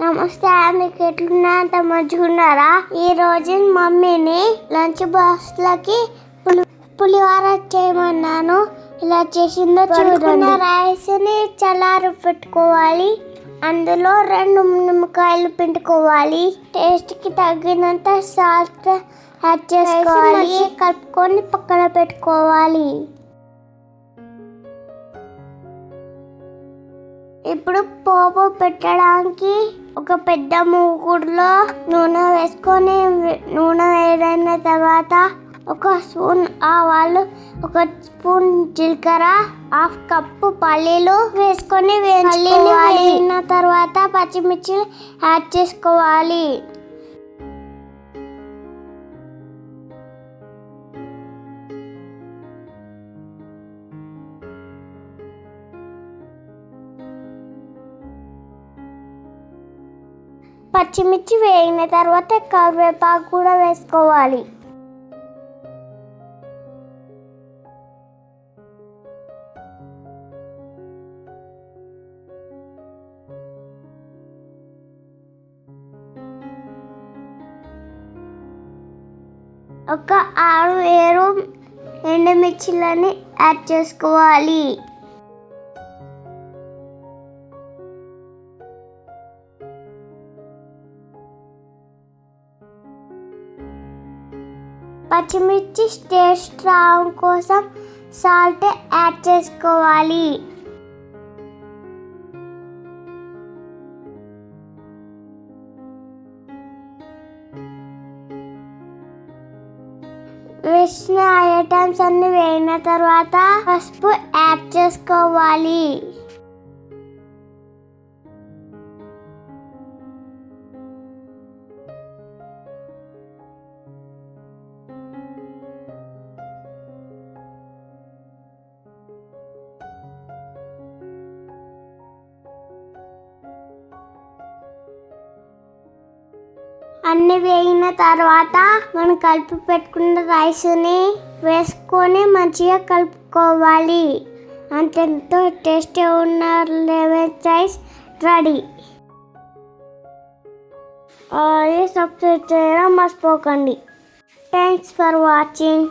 నమస్తే మీకు ఎట్లున్నా? అంత మంచిగున్నారా ఈ రోజు మమ్మీని లంచ్ బాక్స్ లకి పులి పులిహోర చేయమన్నాను. ఇలా చేసిందో చూడండి. రైస్ని చల్లారి పెట్టుకోవాలి. అందులో రెండు నిమ్మకాయలు పిండుకోవాలి. టేస్ట్కి తగినంత సాల్ట్ యాడ్ చేసుకోవాలి. కలుపుకొని పక్కన పెట్టుకోవాలి. ఇప్పుడు పోపు పెట్టడానికి ఒక పెద్ద మూకుడులో నూనె వేసుకొని నూనె వేడైన తర్వాత ఒక స్పూన్ ఆవాలు ఒక స్పూన్ జీలకర్ర హాఫ్ కప్పు పల్లీలు వేసుకొని వేయించుకోవాలి. తర్వాత పచ్చిమిర్చి యాడ్ చేసుకోవాలి. పచ్చిమిర్చి వేగిన తర్వాత కరివేపాకు కూడా వేసుకోవాలి. ఒక ఆరు ఏడు ఎండుమిర్చిలని యాడ్ చేసుకోవాలి. పచ్చిమిర్చి టేస్ట్ రావడం కోసం సాల్ట్ యాడ్ చేసుకోవాలి. వేసిన ఐటమ్స్ అన్ని వేయిన తర్వాత పసుపు యాడ్ చేసుకోవాలి. అన్ని వేగిన తర్వాత మనం కలిపి పెట్టుకున్న రైస్ని వేసుకొని మంచిగా కలుపుకోవాలి. అంతెంతో టేస్టీ ఉన్న లెమన్ రైస్ రెడీ. సబ్స్క్రైబ్ చేయడం మర్చిపోకండి. Thanks for watching